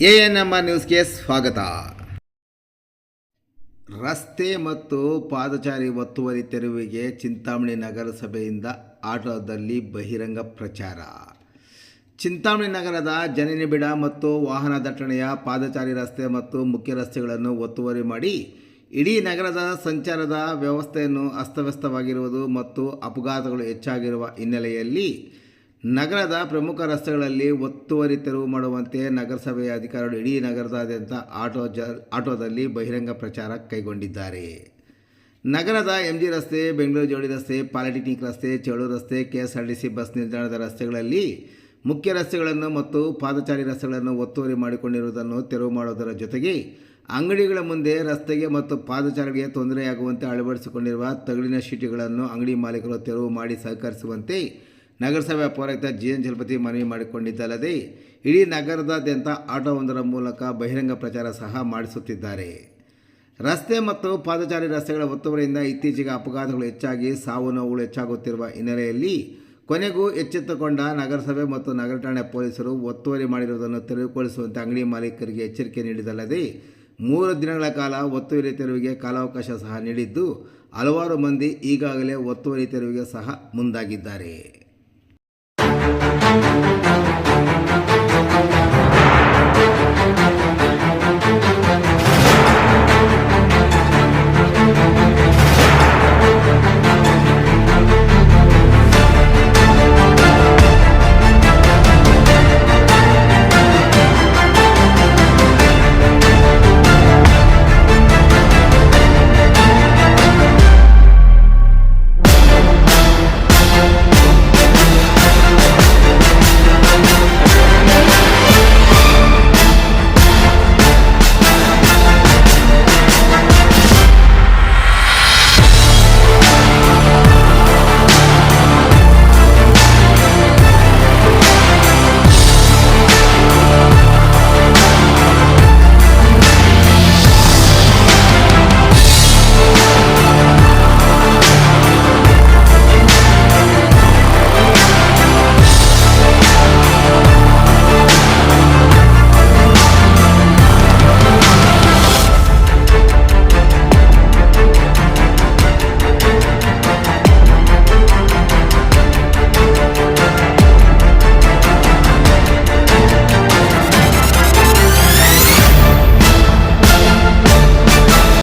A N M R ನ್ಯೂಸ್ಗೆ ಸ್ವಾಗತ. ರಸ್ತೆ ಮತ್ತು ಪಾದಚಾರಿ ಒತ್ತುವರಿ ತೆರವಿಗೆ ಚಿಂತಾಮಣಿ ನಗರಸಭೆಯಿಂದ ಆಟೋದಲ್ಲಿ ಬಹಿರಂಗ ಪ್ರಚಾರ. ಚಿಂತಾಮಣಿ ನಗರದ ಜನನಿಬಿಡ ಮತ್ತು ವಾಹನ ದಟ್ಟಣೆಯ ಪಾದಚಾರಿ ರಸ್ತೆ ಮತ್ತು ಮುಖ್ಯ ರಸ್ತೆಗಳನ್ನು ಒತ್ತುವರಿ ಮಾಡಿ ಇಡೀ ನಗರದ ಸಂಚಾರದ ವ್ಯವಸ್ಥೆಯನ್ನು ಅಸ್ತವ್ಯಸ್ತವಾಗಿರುವುದು ಮತ್ತು ಅಪಘಾತಗಳು ಹೆಚ್ಚಾಗಿರುವ ಹಿನ್ನೆಲೆಯಲ್ಲಿ ನಗರದ ಪ್ರಮುಖ ರಸ್ತೆಗಳಲ್ಲಿ ಒತ್ತುವರಿ ತೆರವು ಮಾಡುವಂತೆ ನಗರಸಭೆಯ ಅಧಿಕಾರಿಗಳು ಇಡೀ ನಗರದಾದ್ಯಂತ ಆಟೋ ಜ, ಆಟೋದಲ್ಲಿ ಬಹಿರಂಗ ಪ್ರಚಾರ ಕೈಗೊಂಡಿದ್ದಾರೆ. ನಗರದ ಎಂ ಜಿ ರಸ್ತೆ, ಬೆಂಗಳೂರು ಜೋಡಿ ರಸ್ತೆ, ಪಾಲಿಟೆಕ್ನಿಕ್ ರಸ್ತೆ ಚೇಳೂರು ರಸ್ತೆ K S R T C bus ನಿಲ್ದಾಣದ ರಸ್ತೆಗಳಲ್ಲಿ ಮುಖ್ಯ ರಸ್ತೆಗಳನ್ನು ಮತ್ತು ಪಾದಚಾರಿ ರಸ್ತೆಗಳನ್ನು ಒತ್ತುವರಿ ಮಾಡಿಕೊಂಡಿರುವುದನ್ನು ತೆರವು ಮಾಡುವುದರ ಜೊತೆಗೆ ಅಂಗಡಿಗಳ ಮುಂದೆ ರಸ್ತೆಗೆ ಮತ್ತು ಪಾದಚಾರಿಗೆ ತೊಂದರೆಯಾಗುವಂತೆ ಅಳವಡಿಸಿಕೊಂಡಿರುವ ತಗಡಿನ ಶೀಟುಗಳನ್ನು ಅಂಗಡಿ ಮಾಲೀಕರು ತೆರವು ಮಾಡಿ ಸಹಕರಿಸುವಂತೆ ನಗರಸಭೆ ಪೌರಾಯುಕ್ತ ಜಿ ಎನ್ ಚಲಪತಿ ಮನವಿ ಮಾಡಿಕೊಂಡಿದ್ದಲ್ಲದೆ, ಇಡೀ ನಗರದಾದ್ಯಂತ ಆಟೋವೊಂದರ ಮೂಲಕ ಬಹಿರಂಗ ಪ್ರಚಾರ ಸಹ ಮಾಡಿಸುತ್ತಿದ್ದಾರೆ. ರಸ್ತೆ ಮತ್ತು ಪಾದಚಾರಿ ರಸ್ತೆಗಳ ಒತ್ತುವರಿಯಿಂದ ಇತ್ತೀಚೆಗೆ ಅಪಘಾತಗಳು ಹೆಚ್ಚಾಗಿ ಸಾವು ನೋವುಗಳು ಹೆಚ್ಚಾಗುತ್ತಿರುವ ಹಿನ್ನೆಲೆಯಲ್ಲಿ ಕೊನೆಗೂ ಎಚ್ಚೆತ್ತುಕೊಂಡ ನಗರಸಭೆ ಮತ್ತು ನಗರ ಠಾಣೆ ಪೊಲೀಸರು ಒತ್ತುವರಿ ಮಾಡಿರುವುದನ್ನು ತೆರವುಗೊಳಿಸುವಂತೆ ಅಂಗಡಿ ಮಾಲೀಕರಿಗೆ ಎಚ್ಚರಿಕೆ ನೀಡಿದಲ್ಲದೆ ಮೂರು ದಿನಗಳ ಕಾಲ ಒತ್ತುವರಿ ತೆರವಿಗೆ ಕಾಲಾವಕಾಶ ಸಹ ನೀಡಿದ್ದು, ಹಲವಾರು ಮಂದಿ ಈಗಾಗಲೇ ಒತ್ತುವರಿ ತೆರವಿಗೆ ಸಹ ಮುಂದಾಗಿದ್ದಾರೆ.